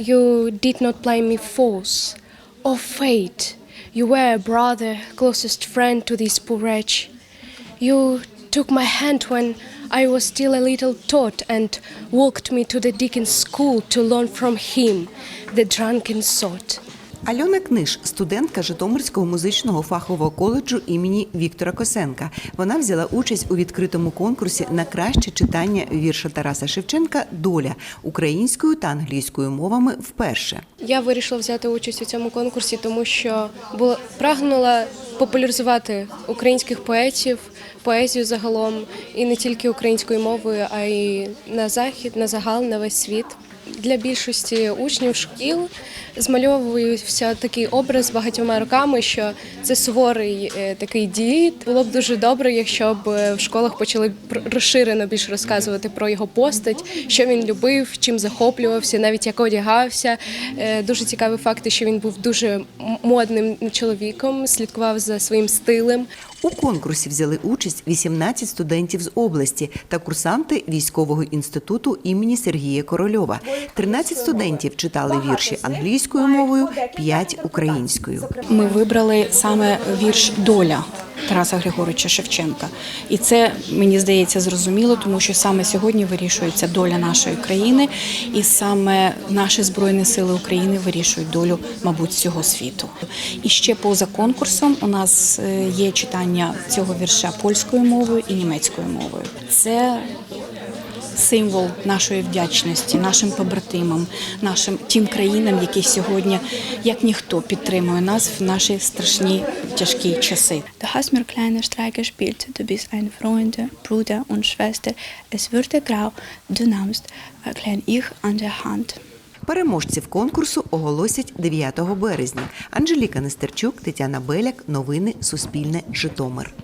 You did not play me false. Oh, fate, you were a brother, closest friend to this poor wretch. You took my hand when I was still a little tot and walked me to the Dickens school to learn from him, the drunken sot. Альона Книж, студентка Житомирського музичного фахового коледжу імені Віктора Косенка. Вона взяла участь у відкритому конкурсі на краще читання вірша Тараса Шевченка Доля українською та англійською мовами вперше. Я вирішила взяти участь у цьому конкурсі, тому що була прагнула популяризувати українських поетів, поезію загалом, і не тільки українською мовою, а й на захід, на загал, на весь світ. Для більшості учнів шкіл змальовується такий образ багатьома роками, що це суворий е, такий дід. Було б дуже добре, якщо б е, в школах почали розширено більш розказувати про його постать, що він любив, чим захоплювався, навіть як одягався. Дуже цікаві факти, що він був дуже модним чоловіком, слідкував за своїм стилем. У конкурсі взяли участь 18 студентів з області та курсанти військового інституту імені Сергія Корольова. 13 студентів читали вірші англійською мовою, 5 – українською. Ми вибрали саме вірш Доля Тараса Григоровича Шевченка. І це мені здається зрозуміло, тому що саме сьогодні вирішується доля нашої країни, і саме наші збройні сили України вирішують долю, мабуть, всього світу. І ще поза конкурсом у нас е, є читання цього вірша польською мовою і німецькою мовою. Це символ нашої вдячності, нашим побратимам, нашим тим країнам, які сьогодні, як ніхто, підтримує нас в наші страшні тяжкі часи. Du hast mir kleine Streiche gespielt, du bist ein Freund, Bruder und Schwester. Es wurde grau, du nahmst klein ich an der Hand. Переможців конкурсу оголосять 9 березня. Анжеліка Нестерчук, Тетяна Беляк. Новини Суспільне. Житомир.